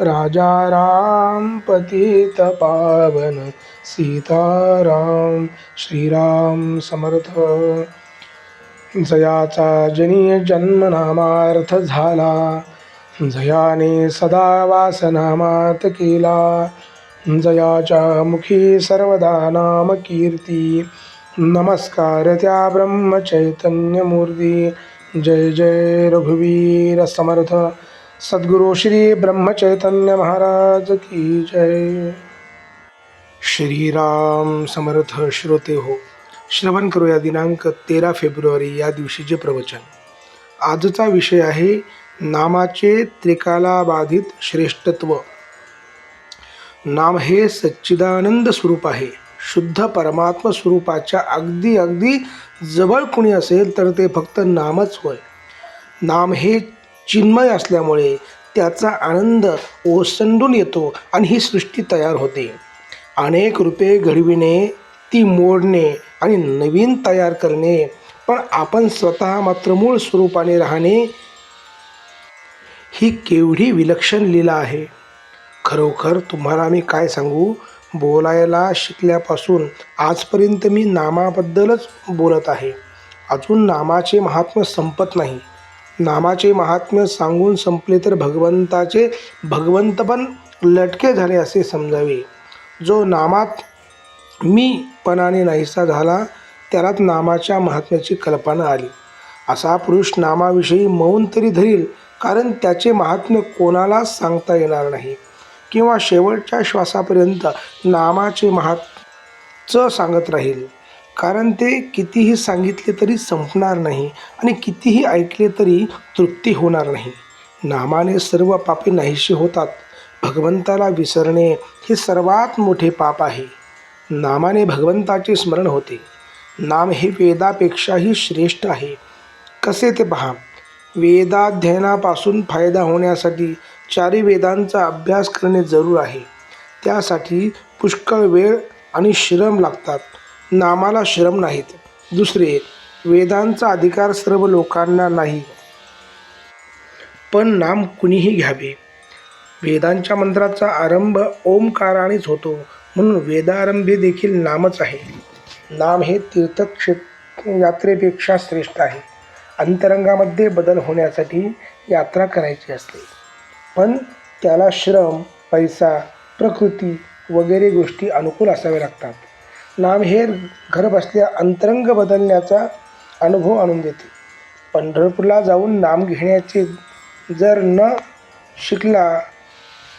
राजा राम पतित पावन सीताराम श्रीराम समर्थ। जयाचा जनी जन्मनामार्थ झाला जयाने सदा वासनामात केला। जयाच्या मुखी सर्वदा नाम कीर्ती नमस्कार त्या ब्रह्मचैतन्यमूर्ती जय जय रघुवीर समर्थ। सद्गुरु श्री ब्रह्मचैतन्य महाराज की जय। श्रीराम समर्थ श्रोते हो। श्रवण करूया दिनांक तेरा फेब्रुवारी या दिवशीचे प्रवचन. आजचा विषय आहे नामाचे त्रिकालाबाधित श्रेष्ठत्व. नाम हे सच्चिदानंद स्वरूप आहे. शुद्ध परमात्म स्वरूपाच्या अगदी अगदी जवळ कुणी असेल तर ते फक्त नामच होय. नाम हे चिन्मय असल्यामुळे त्याचा आनंद ओसंडून येतो आणि ही सृष्टी तयार होते. अनेक रूपे घडविणे ती मोडणे आणि नवीन तयार करणे पण आपण स्वतः मात्र मूळ स्वरूपाने राहणे ही केवढी विलक्षण लीला आहे. खरोखर तुम्हाला मी काय सांगू? बोलायला शिकल्यापासून आजपर्यंत मी नामाबद्दलच बोलत आहे. अजून नामाचे महात्म्य संपत नाही. नामाचे महात्म्य सांगून संपले तर भगवंताचे भगवंत पण लटके झाले असे समजावे. जो नामात मीपणाने नाहीसा झाला त्यालाच नामाच्या महात्म्याची कल्पना आली. असा पुरुष नामाविषयी मौन तरी धरील कारण त्याचे महात्म्य कोणालाच सांगता येणार नाही. किंवा शेवटच्या श्वासापर्यंत नामाचे महात्च सांगत राहील. कारण ते कितीही सांगितले तरी संपणार नाही आणि कितीही ऐकले तरी तृप्ती होणार नाही. नामाने सर्व पापे नाहीशी होतात. भगवंताला विसरणे हे सर्वात मोठे पाप आहे. नामाने भगवंताचे स्मरण होते. नाम हे वेदापेक्षाही श्रेष्ठ आहे. कसे ते पहा? वेदाध्ययनापासून फायदा होण्यासाठी चारी वेदांचा अभ्यास करणे जरूर आहे. त्यासाठी पुष्कळ वेळ आणि श्रम लागतात. नामाला श्रम नाहीत. दुसरे वेदांचा अधिकार सर्व लोकांना नाही. पण नाम कुणीही घ्यावे. वेदांच्या मंत्राचा आरंभ ओमकारानेच होतो. म्हणून वेदारंभी देखील नामच आहे. नाम हे तीर्थक्षेत्र यात्रेपेक्षा श्रेष्ठ आहे. अंतरंगामध्ये बदल होण्यासाठी यात्रा करायची असते. पण त्याला श्रम पैसा प्रकृती वगैरे गोष्टी अनुकूल असाव्या लागतात. नाम हे घरबसल्या अंतरंग बदलण्याचा अनुभव आणून देते. पंढरपूरला जाऊन नाम घेण्याचे जर न शिकला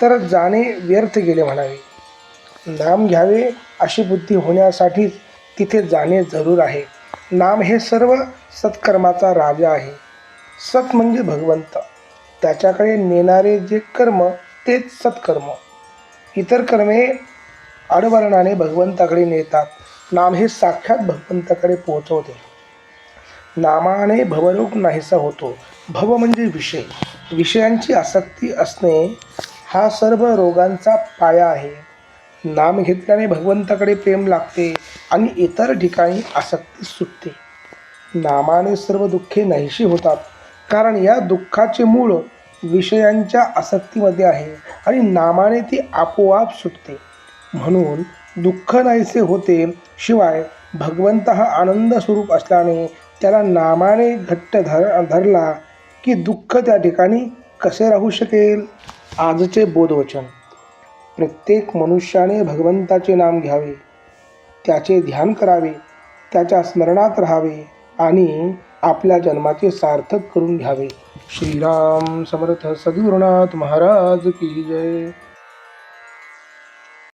तर जाणे व्यर्थ गेले म्हणावे. नाम घ्यावे अशी बुद्धी होण्यासाठीच तिथे जाणे जरूर आहे. नाम हे सर्व सत्कर्माचा राजा आहे. सत म्हणजे भगवंत. त्याच्याकडे नेणारे जे कर्म तेच सत्कर्म. इतर कर्मे अडवर्णाने भगवंताकडे नेतात. नाम हे साक्षात भगवंताकडे पोहोचवते. नामाने भवरोग नाहीसा होतो. भव म्हणजे विषय. विषयांची आसक्ती असणे हा सर्व रोगांचा पाया आहे. नाम घेतल्याने भगवंताकडे प्रेम लागते आणि इतर ठिकाणी आसक्ती सुटते. नामाने सर्व दुःखे नाहीशी होतात. कारण या दुःखाचे मूळ विषयांच्या आसक्तीमध्ये आहे आणि नामाने ती आपोआप सुटते. म्हणून दुःख नाहीसे होते शिवाय भगवंत हा आनंद स्वरूप असल्याने त्याला नामाने घट्ट धर धरला की दुःख त्या ठिकाणी कसे राहू शकेल? आजचे बोधवचन. प्रत्येक मनुष्याने भगवंताचे नाम घ्यावे त्याचे ध्यान करावे त्याच्या स्मरणात राहावे आणि आपल्या जन्माचे सार्थक करून घ्यावे. श्रीराम समर्थ सद्गुरुनाथ महाराज की जय.